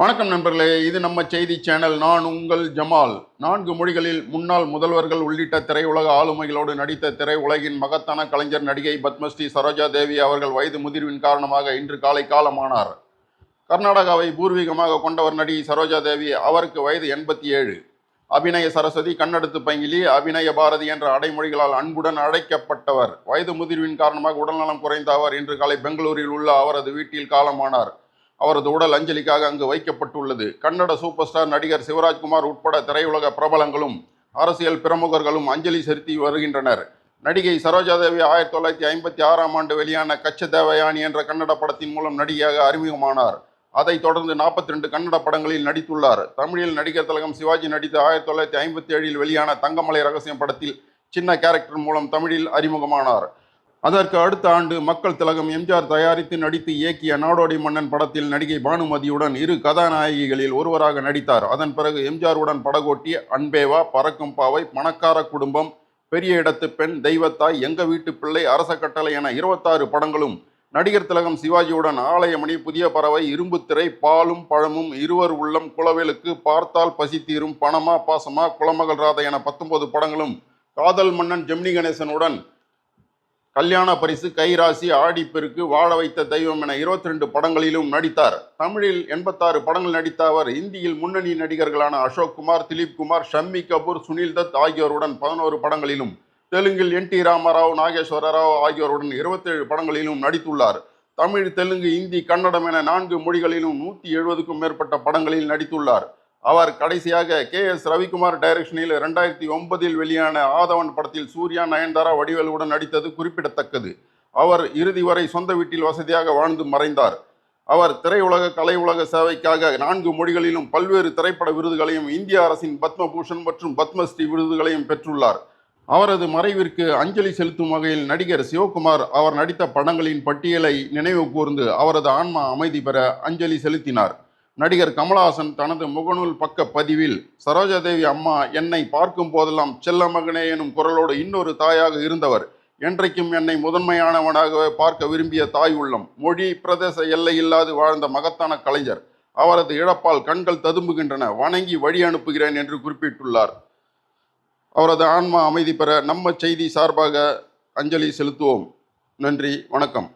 வணக்கம் நண்பர்களே இது நம்ம செய்தி சேனல் நான் உங்கள் ஜமால். நான்கு மொழிகளில் முன்னாள் முதல்வர்கள் உள்ளிட்ட திரையுலக ஆளுமைகளோடு நடித்த திரையுலகின் மகத்தான கலைஞர் நடிகை பத்மஸ்ரீ சரோஜா தேவி அவர்கள் வயது முதிர்வின் காரணமாக இன்று காலை காலமானார். கர்நாடகாவை பூர்வீகமாக கொண்டவர் நடிகை சரோஜா தேவி அவருக்கு வயது எண்பத்தி ஏழு. அபிநய சரஸ்வதி கண்ணெடுத்து பங்கிலி அபிநய பாரதி என்ற அடைமொழிகளால் அன்புடன் அழைக்கப்பட்டவர். வயது முதிர்வின் காரணமாக உடல்நலம் குறைந்த அவர் இன்று காலை பெங்களூரில் உள்ள அவரது வீட்டில் காலமானார். அவரது உடல் அஞ்சலிக்காக அங்கு வைக்கப்பட்டுள்ளது. கன்னட சூப்பர் ஸ்டார் நடிகர் சிவராஜ்குமார் உட்பட திரையுலக பிரபலங்களும் அரசியல் பிரமுகர்களும் அஞ்சலி செலுத்தி வருகின்றனர். நடிகை சரோஜாதேவி ஆயிரத்தி தொள்ளாயிரத்தி ஐம்பத்தி ஆறாம் ஆண்டு வெளியான கச்ச தேவயானி என்ற கன்னட படத்தின் மூலம் நடிகையாக அறிமுகமானார். அதைத் தொடர்ந்து நாற்பத்தி ரெண்டு கன்னட படங்களில் நடித்துள்ளார். தமிழில் நடிகர் திலகம் சிவாஜி நடித்த ஆயிரத்தி தொள்ளாயிரத்தி ஐம்பத்தி ஏழில் வெளியான தங்கமலை ரகசியம் படத்தில் சின்ன கேரக்டர் மூலம் தமிழில் அறிமுகமானார். அதற்கு அடுத்த ஆண்டு மக்கள் திலகம் எம்ஜிஆர் தயாரித்து நடித்து இயக்கிய நாடோடி மன்னன் படத்தில் நடிகை பானுமதியுடன் இரு கதாநாயகிகளில் ஒருவராக நடித்தார். அதன் பிறகு எம்ஜிஆருடன் படகோட்டி அன்பேவா பறக்கும் பாவை பணக்கார குடும்பம் பெரிய இடத்து பெண் தெய்வத்தாய் எங்க வீட்டு பிள்ளை அரச கட்டளை என இருபத்தாறு படங்களும் நடிகர் திலகம் சிவாஜியுடன் ஆலயமணி புதிய பறவை இரும்புத்திரை பாலும் பழமும் இருவர் உள்ளம் குளவேலுக்கு பார்த்தால் பசி தீரும் பணமா பாசமா குலமகள் ராதை என பத்தொன்பது படங்களும் காதல் மன்னன் ஜெமினி கணேசனுடன் கல்யாண பரிசு கைராசி ஆடிப்பெருக்கு வாழ வைத்த தெய்வம் என இருபத்தி ரெண்டு படங்களிலும் நடித்தார். தமிழில் எண்பத்தாறு படங்கள் நடித்த அவர் இந்தியில் முன்னணி நடிகர்களான அசோக் குமார் திலீப் குமார் ஷம்மி கபூர் சுனில் தத் ஆகியோருடன் பதினோரு படங்களிலும் தெலுங்கில் என் டி ராமராவ் நாகேஸ்வர ராவ் ஆகியோருடன் இருபத்தேழு படங்களிலும் நடித்துள்ளார். தமிழ் தெலுங்கு இந்தி கன்னடம் என நான்கு மொழிகளிலும் நூற்றி எழுபதுக்கும் மேற்பட்ட படங்களில் நடித்துள்ளார். அவர் கடைசியாக கே எஸ் ரவிக்குமார் டைரக்ஷனில் ரெண்டாயிரத்தி ஒன்பதில் வெளியான ஆதவன் படத்தில் சூர்யா நயன்தாரா வடிவேலுடன் நடித்தது குறிப்பிடத்தக்கது. அவர் இறுதி வரை சொந்த வீட்டில் வசதியாக வாழ்ந்து மறைந்தார். அவர் திரையுலக கலை உலக சேவைக்காக நான்கு மொழிகளிலும் பல்வேறு திரைப்பட விருதுகளையும் இந்திய அரசின் பத்மபூஷன் மற்றும் பத்மஸ்ரீ விருதுகளையும் பெற்றுள்ளார். அவரது மறைவிற்கு அஞ்சலி செலுத்தும் வகையில் நடிகர் சிவகுமார் அவர் நடித்த படங்களின் பட்டியலை நினைவு கூர்ந்து அவரது ஆன்மா அமைதி பெற அஞ்சலி செலுத்தினார். நடிகர் கமலஹாசன் தனது முகநூல் பக்க பதிவில் சரோஜாதேவி அம்மா என்னை பார்க்கும் போதெல்லாம் செல்ல மகனே எனும் குரலோடு இன்னொரு தாயாக இருந்தவர். என்றைக்கும் என்னை முதன்மையானவனாகவே பார்க்க விரும்பிய தாய் உள்ளம் மொழி பிரதேச எல்லை இல்லாது வாழ்ந்த மகத்தான கலைஞர். அவரது இழப்பால் கண்கள் ததும்புகின்றன வணங்கி வழி அனுப்புகிறேன் என்று குறிப்பிட்டுள்ளார். அவரது ஆன்மா அமைதி பெற நம்ம செய்தி சார்பாக அஞ்சலி செலுத்துவோம். நன்றி வணக்கம்.